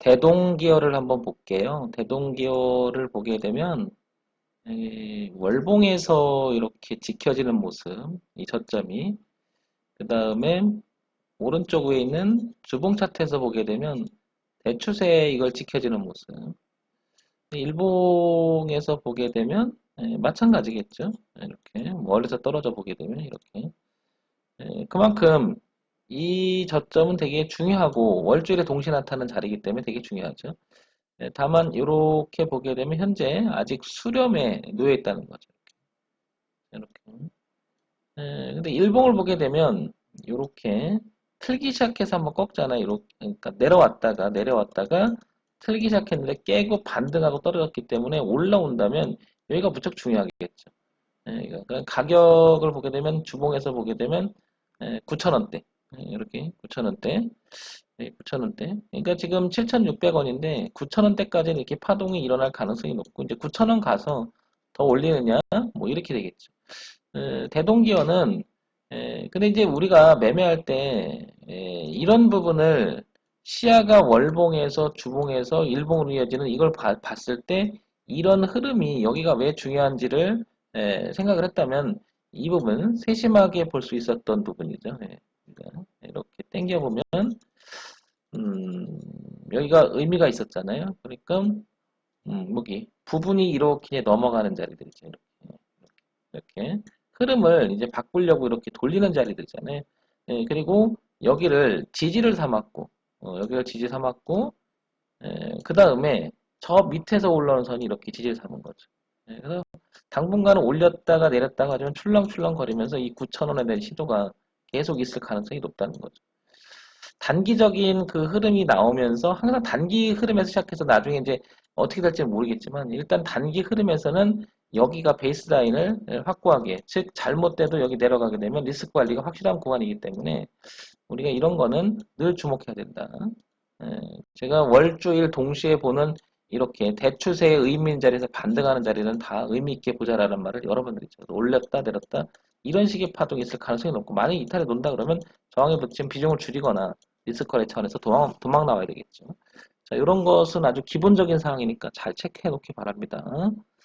대동기어를 한번 볼게요. 대동기어를 보게 되면 이 월봉에서 이렇게 지켜지는 모습, 이 저점이 그 다음에 오른쪽 위에 있는 주봉 차트에서 보게 되면 대추세 이걸 지켜지는 모습 일봉에서 보게 되면 예, 마찬가지겠죠. 이렇게 멀리서 떨어져 보게 되면 이렇게 예, 그만큼 이 저점은 되게 중요하고 월주일에 동시에 나타나는 자리이기 때문에 되게 중요하죠. 예, 다만 이렇게 보게 되면 현재 아직 수렴에 놓여 있다는 거죠. 이렇게. 예, 근데 일봉을 보게 되면 이렇게 틀기 시작해서 한번 꺾잖아요. 이렇게 그러니까 내려왔다가 내려왔다가 틀기 시작했는데 깨고 반등하고 떨어졌기 때문에 올라온다면 여기가 무척 중요하겠죠. 예, 그러니까 가격을 보게 되면 주봉에서 보게 되면 9,000원대 이렇게 9,000원대 9,000원대 그러니까 지금 7,600원인데 9,000원대까지는 이렇게 파동이 일어날 가능성이 높고 이제 9,000원 가서 더 올리느냐 뭐 이렇게 되겠죠. 에, 대동기어는 에, 근데 이제 우리가 매매할 때 에, 이런 부분을 시야가 월봉에서 주봉에서 일봉으로 이어지는 이걸 봐- 봤을 때 이런 흐름이 여기가 왜 중요한지를 에, 생각을 했다면 이 부분 세심하게 볼 수 있었던 부분이죠. 예. 그러니까 이렇게 당겨 보면 음, 여기가 의미가 있었잖아요. 그러니까 음, 여기 부분이 이렇게 넘어가는 자리들이죠. 이렇게, 이렇게 흐름을 이제 바꾸려고 이렇게 돌리는 자리들이잖아요. 예, 그리고 여기를 지지를 삼았고 어, 여기를 지지 삼았고 그 다음에 저 밑에서 올라오는 선이 이렇게 지지를 삼은 거죠. 예, 그래서 당분간은 올렸다가 내렸다가 좀 출렁출렁 거리면서 이 9,000원에 대한 시도가 계속 있을 가능성이 높다는 거죠. 단기적인 그 흐름이 나오면서 항상 단기 흐름에서 시작해서 나중에 이제 어떻게 될지는 모르겠지만 일단 단기 흐름에서는 여기가 베이스라인을 확고하게 즉 잘못돼도 여기 내려가게 되면 리스크 관리가 확실한 구간이기 때문에 우리가 이런 거는 늘 주목해야 된다. 예, 제가 월주일 동시에 보는 이렇게 대추세의 의미 있는 자리에서 반등하는 자리는 다 의미 있게 보자라는 말을 여러 번 드리죠. 올렸다 내렸다 이런 식의 파동이 있을 가능성이 높고 만약 이탈에 논다 그러면 저항에 붙인 비중을 줄이거나 리스크컬의 차원에서 도망, 도망 나와야 되겠죠. 자, 이런 것은 아주 기본적인 상황이니까 잘 체크해 놓기 바랍니다.